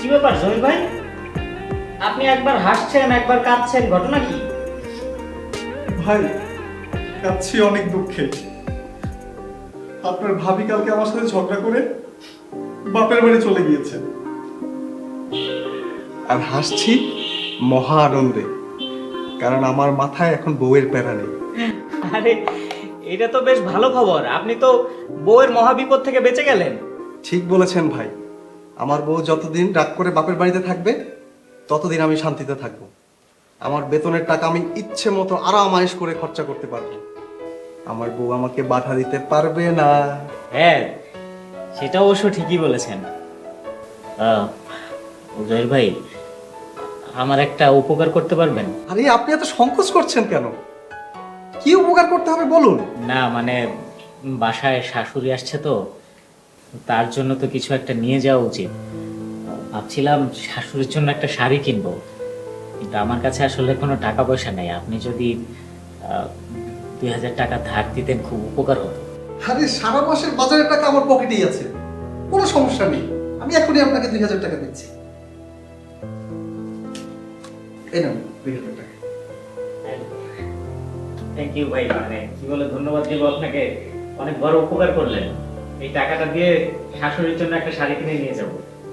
কি ব্যাপার জহির ভাই? আপনি একবার হাসছেন একবার কাঁদছেন ঘটনা কি? ভাই কাঁদছি অনেক দুঃখে। আপনার ভাবি কালকে আমার সাথে ঝগড়া করে বাপের বাড়ি চলে গিয়েছে। আর হাসছি মহা আনন্দে কারণ আমার মাথায় এখন বউয়ের প্যারা নেই। আরে এটা তো বেশ ভালো খবর। আপনি তো বউয়ের মহাবিপদ থেকে বেঁচে গেলেন। ঠিক বলেছেন ভাই। আমার বউ যতদিন রাগ করে বাপের বাড়িতে থাকবে ততদিন আমি শান্তিতে থাকব। আমার বেতনের টাকা আমি ইচ্ছে মতো আরাম আয়েশ করে খরচা করতে পারব। আমার বউ আমাকে বাধা দিতে পারবে না। হ্যাঁ সেটা অবশ্য ঠিকই বলেছেন। জহির ভাই আমার একটা উপকার করতে পারবেন? আরে আপনি এত সংকোচ করছেন কেন? কি উপকার করতে হবে বলুন। না মানে বাসায় শাশুড়ি আসছে তো। তার জন্য তো কিছু একটা নিয়ে যাওয়া উচিত। ভাবছিলাম শাশুড়ির জন্য একটা শাড়ি কিনবো। কিন্তু আমার কাছে আসলে কোনো টাকা পয়সা নেই। আপনি যদি দুই হাজার টাকা ধার দিতেন খুব উপকার হতো। আরে সারা মাসের বাজারের টাকা আমার পকেটেই আছে। কোনো সমস্যা নেই। আমি এখনই আপনাকে দুই হাজার টাকা দিচ্ছি। এই নাও দুই হাজার টাকা। থ্যাংক ইউ ভাই। মানে কি বলে ধন্যবাদ দিব আপনাকে। অনেক বড় উপকার করলেন। এই টাকাটা দিয়ে শাশুড়ির জন্য একটা শাড়ি কিনে নিয়ে যাব।